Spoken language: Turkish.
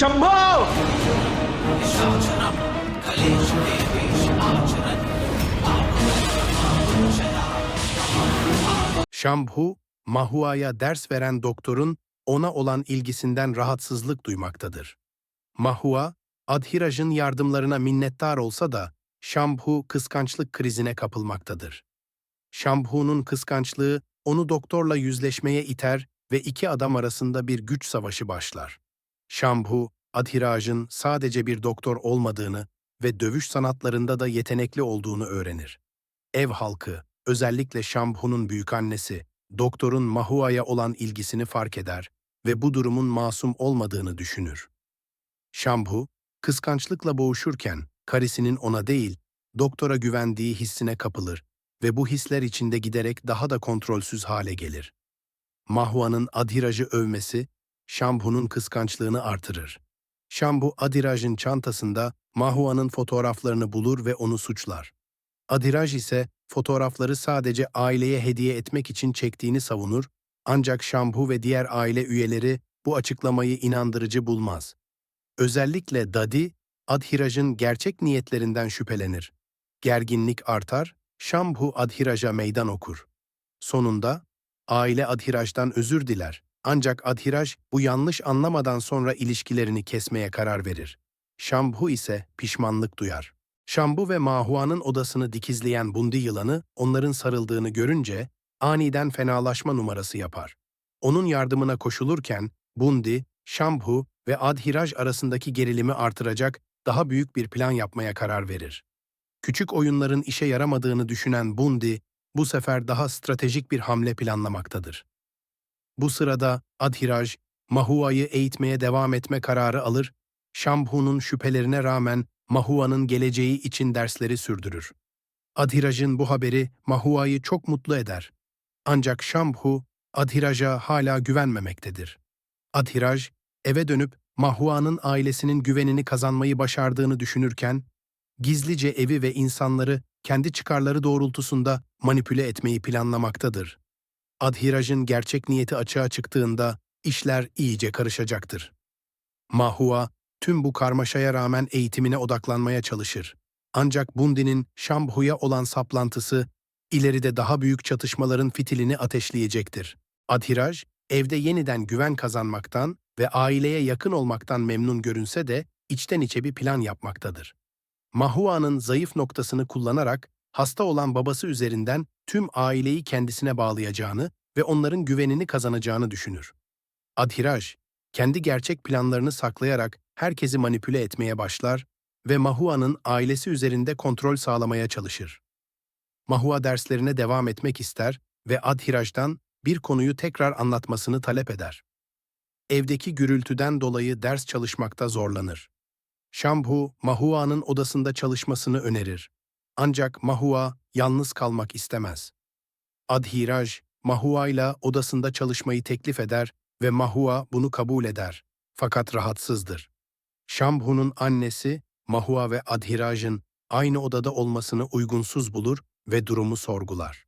Shambho Şambhu, Mahua'ya ders veren doktorun ona olan ilgisinden rahatsızlık duymaktadır. Mahua, Adhiraj'ın yardımlarına minnettar olsa da Şambhu kıskançlık krizine kapılmaktadır. Şambhu'nun kıskançlığı onu doktorla yüzleşmeye iter ve iki adam arasında bir güç savaşı başlar. Şambhu, Adhiraj'ın sadece bir doktor olmadığını ve dövüş sanatlarında da yetenekli olduğunu öğrenir. Ev halkı, özellikle Şambhu'nun büyükannesi, doktorun Mahua'ya olan ilgisini fark eder ve bu durumun masum olmadığını düşünür. Şambhu, kıskançlıkla boğuşurken karisinin ona değil, doktora güvendiği hissine kapılır ve bu hisler içinde giderek daha da kontrolsüz hale gelir. Mahua'nın Adhiraj'ı övmesi, Şambhu'nun kıskançlığını artırır. Şambhu, Adhiraj'ın çantasında Mahua'nın fotoğraflarını bulur ve onu suçlar. Adhiraj ise fotoğrafları sadece aileye hediye etmek için çektiğini savunur, ancak Şambhu ve diğer aile üyeleri bu açıklamayı inandırıcı bulmaz. Özellikle Dadi, Adhiraj'ın gerçek niyetlerinden şüphelenir. Gerginlik artar, Şambhu Adhiraj'a meydan okur. Sonunda, aile Adhiraj'dan özür diler. Ancak Adhiraj bu yanlış anlamadan sonra ilişkilerini kesmeye karar verir. Şambhu ise pişmanlık duyar. Şambu ve Mahua'nın odasını dikizleyen Bundi yılanı onların sarıldığını görünce aniden fenalaşma numarası yapar. Onun yardımına koşulurken Bundi, Şambhu ve Adhiraj arasındaki gerilimi artıracak daha büyük bir plan yapmaya karar verir. Küçük oyunların işe yaramadığını düşünen Bundi, bu sefer daha stratejik bir hamle planlamaktadır. Bu sırada Adhiraj, Mahua'yı eğitmeye devam etme kararı alır, Şambhu'nun şüphelerine rağmen Mahua'nın geleceği için dersleri sürdürür. Adhiraj'ın bu haberi Mahua'yı çok mutlu eder. Ancak Şambhu, Adhiraj'a hala güvenmemektedir. Adhiraj, eve dönüp Mahua'nın ailesinin güvenini kazanmayı başardığını düşünürken, gizlice evi ve insanları kendi çıkarları doğrultusunda manipüle etmeyi planlamaktadır. Adhiraj'ın gerçek niyeti açığa çıktığında işler iyice karışacaktır. Mahua, tüm bu karmaşaya rağmen eğitimine odaklanmaya çalışır. Ancak Bundi'nin Şambhu'ya olan saplantısı, ileride daha büyük çatışmaların fitilini ateşleyecektir. Adhiraj, evde yeniden güven kazanmaktan ve aileye yakın olmaktan memnun görünse de içten içe bir plan yapmaktadır. Mahua'nın zayıf noktasını kullanarak hasta olan babası üzerinden tüm aileyi kendisine bağlayacağını ve onların güvenini kazanacağını düşünür. Adhiraj, kendi gerçek planlarını saklayarak herkesi manipüle etmeye başlar ve Mahua'nın ailesi üzerinde kontrol sağlamaya çalışır. Mahua derslerine devam etmek ister ve Adhiraj'dan bir konuyu tekrar anlatmasını talep eder. Evdeki gürültüden dolayı ders çalışmakta zorlanır. Şambhu, Mahua'nın odasında çalışmasını önerir. Ancak Mahua yalnız kalmak istemez. Adhiraj, Mahua ile odasında çalışmayı teklif eder ve Mahua bunu kabul eder. Fakat rahatsızdır. Şambhu'nun annesi, Mahua ve Adhiraj'ın aynı odada olmasını uygunsuz bulur ve durumu sorgular.